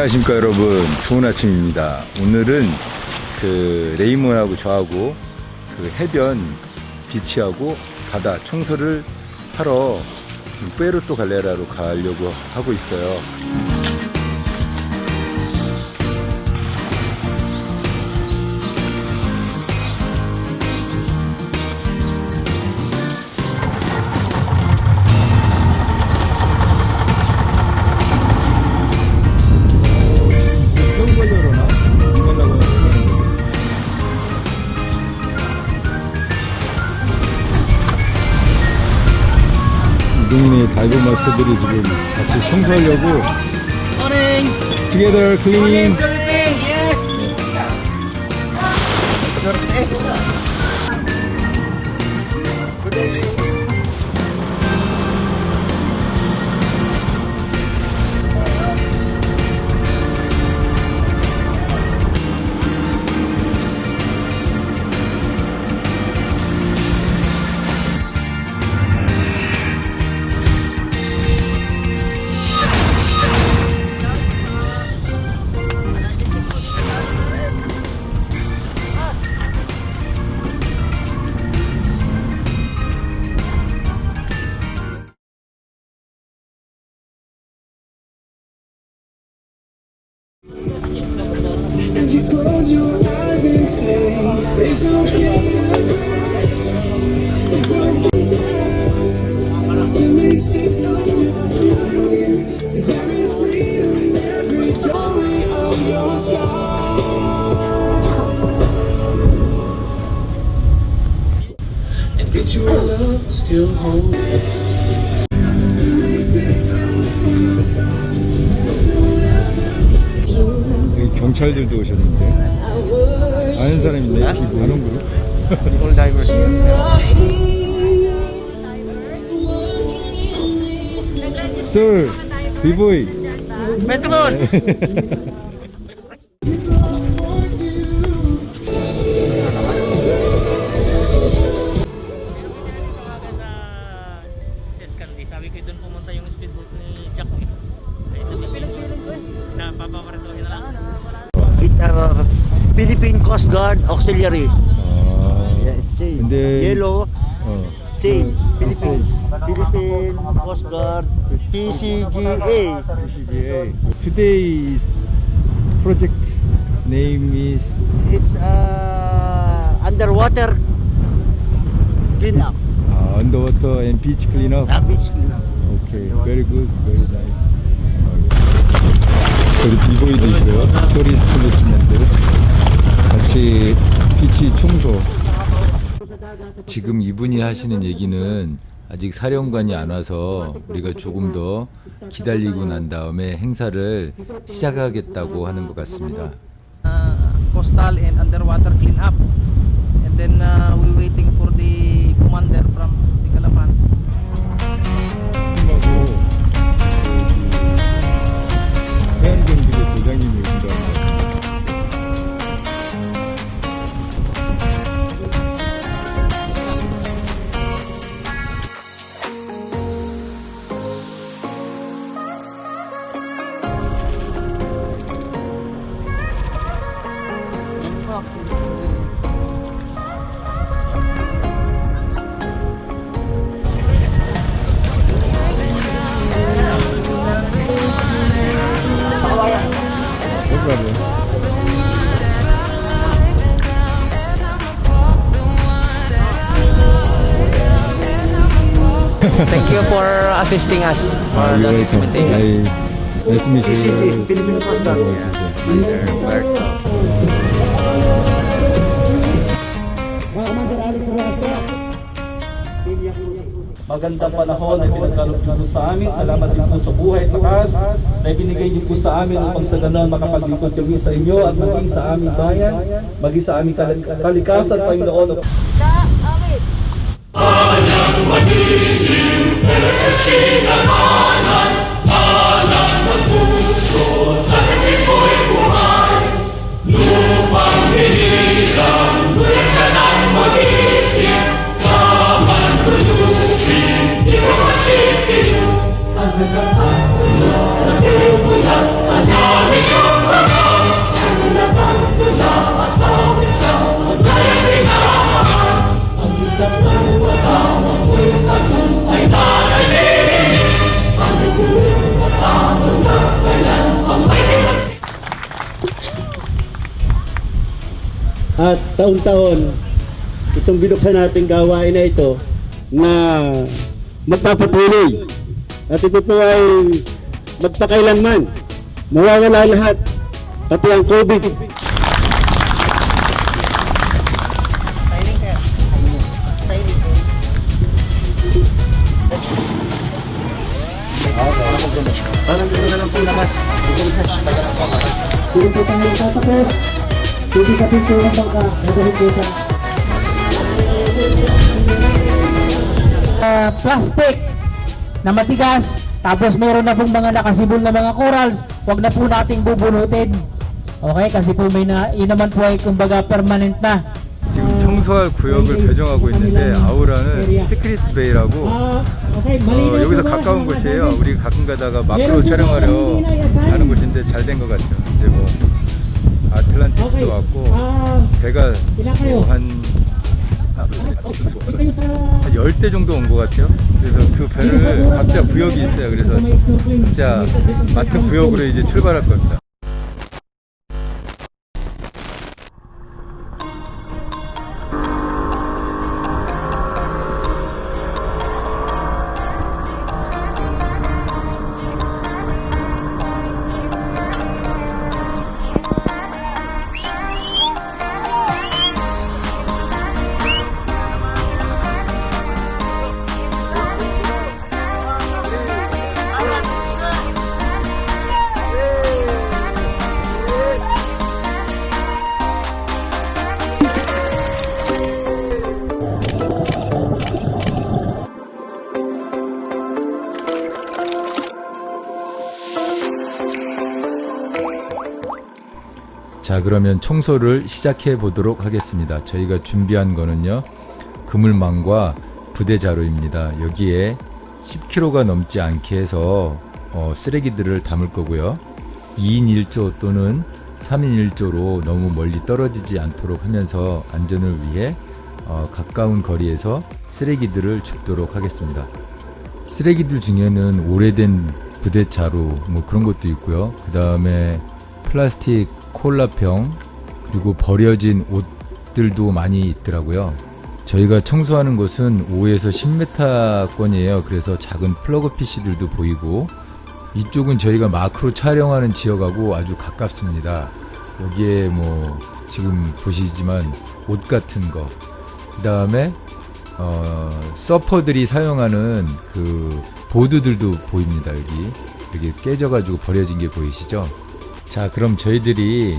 안녕하십니까 여러분. 좋은 아침입니다. 오늘은 그 레이몬하고 저하고 그 해변 비치하고 바다 청소를 하러 뿌에르토 갈레라로 가려고 하고 있어요 이 동네 다이버 마스터들이 지금 같이 청소하려고 Morning. together cleaning still holds. 여기 경찰들도 오셨는데 아는 사람 있네 아는 그룹 All divers. Sir 비보이 sa It's a Philippine Coast Guard Auxiliary. Ah. Yeah, it's same. Then, Yellow, oh. same. Oh. Philippine. Oh, Philippine Coast Guard PCGA. PCGA. Today's project name is? It's uh, underwater cleanup. Uh, underwater and beach cleanup. Uh, beach cleanup. Okay, very good, very nice. 여기 비보이도 있고요. 소리 플래시맨들 같이 비치 청소. 지금 이분이 하시는 얘기는 아직 사령관이 안 와서 우리가 조금 더 기다리고 난 다음에 행사를 시작하겠다고 하는 것 같습니다. uh, coastal and underwater cleanup. And then uh, we waiting for the commander from the Calapan. 해안경비대 도장님 Thank you for assisting us for the documentation. Nice to meet you. PCG, Philippine Coast Guard. Mr. Berto. Magandang panahon na pinagkaloob niyo po sa amin. Salamat din po sa buhay at lakas na ibinigay niyo po sa amin upang sa ganon makapaglingkod kami sa inyo at maging sa aming bayan, maging sa aming kal- kalikasan, Panginoon. 我们是信仰。At taon-taon itong binuksan nating gawain na ito na magpapatuloy at ito po ay magpakailanman mawawala lahat pati ang COVID. Parang gano'n lang po lahat. Hindi po tayo tatapos. Hindi ka po ng bangka. Nagahin sa uh, plastic na matigas tapos meron na pong mga nakasibol na mga corals wag na po nating bubunutin okay kasi po may na yun naman po ay kumbaga permanent na 지금 청소할 구역을 배정하고 있는데 아우라는 시크릿 베이라고 Ah, 어, 여기서 가까운 곳이에요. 우리 가끔 가다가 마크로 촬영하려 가는 곳인데 잘 된 것 같아요. 이제 뭐 아틀란티스도 okay 왔고 ah 배가 ilan kayo 한, 아, kayo sa 한 10대 정도 온 것 같아요. 그래서 그 배를 각자 구역이 있어요. 그래서 snorkeling. 각자 맡은 구역으로 이제 출발할 겁니다. 자, 그러면 청소를 시작해 보도록 하겠습니다. 저희가 준비한 거는요, 그물망과 부대 자루입니다. 여기에 10kg가 넘지 않게 해서 어, 쓰레기들을 담을 거고요. 2인 1조 또는 3인 1조로 너무 멀리 떨어지지 않도록 하면서 안전을 위해 어, 가까운 거리에서 쓰레기들을 줍도록 하겠습니다. 쓰레기들 중에는 오래된 부대 자루 뭐 그런 것도 있고요. 그 다음에 플라스틱 콜라병 그리고 버려진 옷들도 많이 있더라고요. 저희가 청소하는 곳은 5에서 10m권이에요. 그래서 작은 플러그 PC들도 보이고 이쪽은 저희가 마크로 촬영하는 지역하고 아주 가깝습니다. 여기에 뭐 지금 보시지만 옷 같은 거, 그 다음에 어, 서퍼들이 사용하는 그 보드들도 보입니다. 여기 여기 깨져가지고 버려진 게 보이시죠? 자, 그럼 저희들이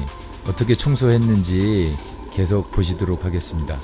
어떻게 청소했는지 계속 보시도록 하겠습니다.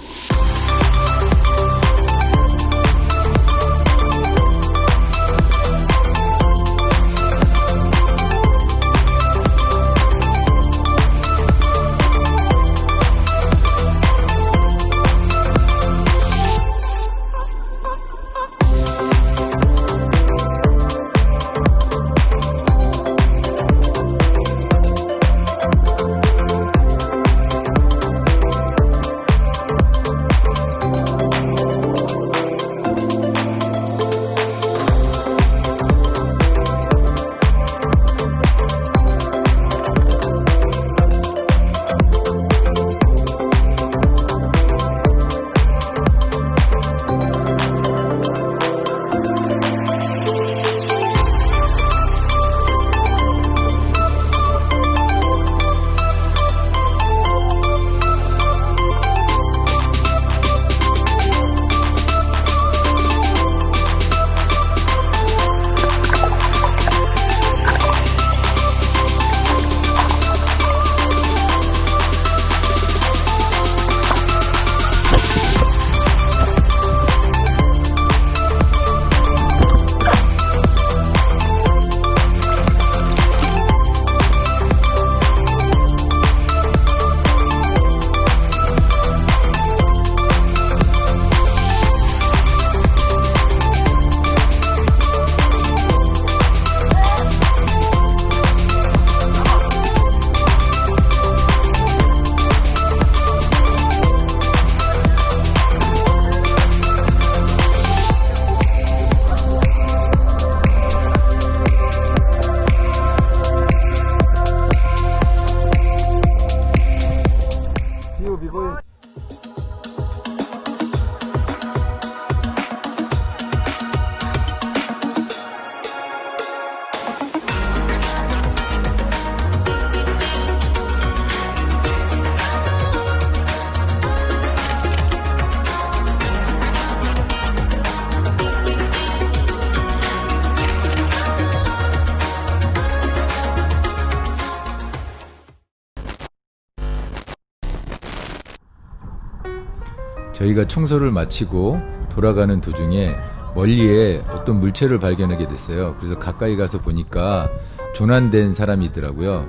저희가 청소를 마치고 돌아가는 도중에 멀리에 어떤 물체를 발견하게 됐어요. 그래서 가까이 가서 보니까 조난된 사람이 있더라고요.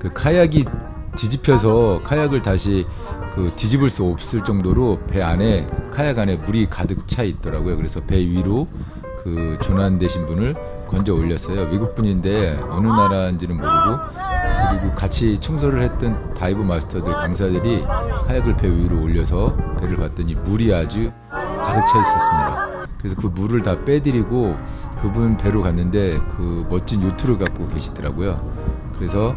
그 카약이 뒤집혀서 카약을 다시 그 뒤집을 수 없을 정도로 배 안에 카약 안에 물이 가득 차 있더라고요. 그래서 배 위로 그 조난되신 분을 건져 올렸어요. 외국 분인데 어느 나라인지는 모르고 그리고 같이 청소를 했던 다이브 마스터들 강사들이 카약을 배 위로 올려서 배를 봤더니 물이 아주 가득 차 있었습니다. 그래서 그 물을 다 빼드리고 그분 배로 갔는데 그 멋진 요트를 갖고 계시더라고요. 그래서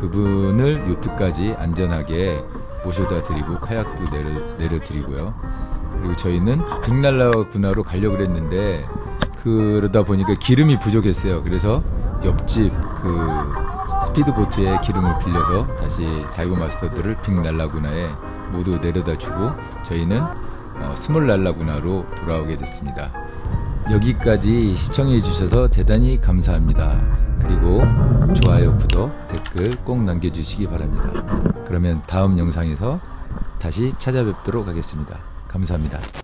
그분을 요트까지 안전하게 모셔다 드리고 카약도 내려, 내려 드리고요. 그리고 저희는 빅날라 군화로 가려고 그랬는데 그러다 보니까 기름이 부족했어요. 그래서 옆집 그 스피드보트에 기름을 빌려서 다시 다이버 마스터들을 빅날라구나에 모두 내려다 주고 저희는 어, 스몰 날라구나로 돌아오게 됐습니다. 여기까지 시청해 주셔서 대단히 감사합니다. 그리고 좋아요, 구독, 댓글 꼭 남겨주시기 바랍니다. 그러면 다음 영상에서 다시 찾아뵙도록 하겠습니다. 감사합니다.